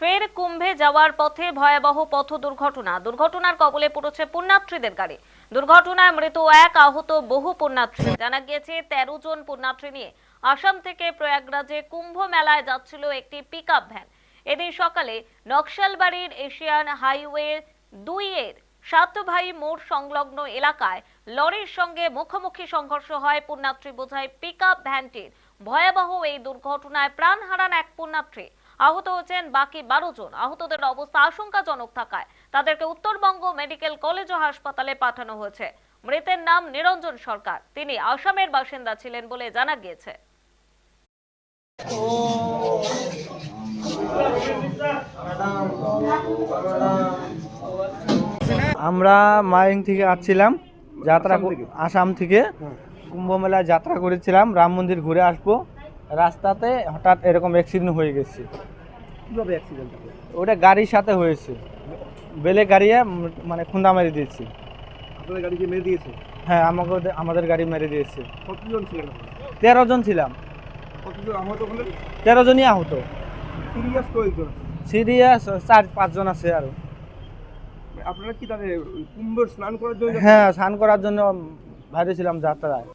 ফের কুম্ভে যাওয়ার পথে ভয়াবহ পথ দুর্ঘটনা। দুর্ঘটনার কবলে পড়েছে পুণ্যার্থীদের গাড়ি। দুর্ঘটনায় মৃত এক আহত বহু পুণ্যার্থী। জানা গিয়েছে, তেরো জন পুণ্যাত্রী নিয়ে আসাম থেকে প্রয়াগরাজে কুম্ভ মেলায় যাচ্ছিল একটি পিকআপ ভ্যান এদিন সকালে নকশালবাড়ির এশিয়ান হাইওয়ে দুই এর সাতভাই মোড় সংলগ্ন এলাকায় লরির সঙ্গে মুখোমুখি সংঘর্ষ হয় পুণ্যার্থী বোঝাই পিকআপ ভ্যানটির ভয়াবহ এই দুর্ঘটনায় প্রাণ হারান এক পুণ্যার্থী। আহত হয়েছেন বাকি বারো জন। আহতদের অবস্থা আশঙ্কাজনক থাকায় তাদেরকে উত্তরবঙ্গ মেডিকেল কলেজ ও হাসপাতালে পাঠানো হয়েছে। মৃতের নাম নিরঞ্জন সরকার। তিনি আসামের বাসিন্দা ছিলেন বলে জানা গিয়েছে। আমরা মাইং থেকে আসছিলাম যাত্রা আসাম থেকে। কুম্ভ মেলায় যাত্রা করেছিলাম রাম মন্দির ঘুরে আসব। রাস্তাতে হঠাৎ এরকম অ্যাক্সিডেন্ট হয়ে গেছে। কীভাবে অ্যাক্সিডেন্ট ওটা গাড়ির সাথে হয়েছে। বেলে গাড়িয়ে মানে খুন্দা মেরে দিয়েছে। আপনার গাড়িকে মেরে দিয়েছে? হ্যাঁ আমাকে আমাদের গাড়ি মেরে দিয়েছে। কতজন ছিলেন? তেরো জন ছিলাম। কতজন আহত হলেন তেরো জনই আহত। সিরিয়াস কয়েকজন সিরিয়াস চার পাঁচজন আছে আরও। আপনারা কি কুম্ভ স্নান করার জন্য হ্যাঁ স্নান করার জন্য বাইরে ছিলাম যাত্রায়।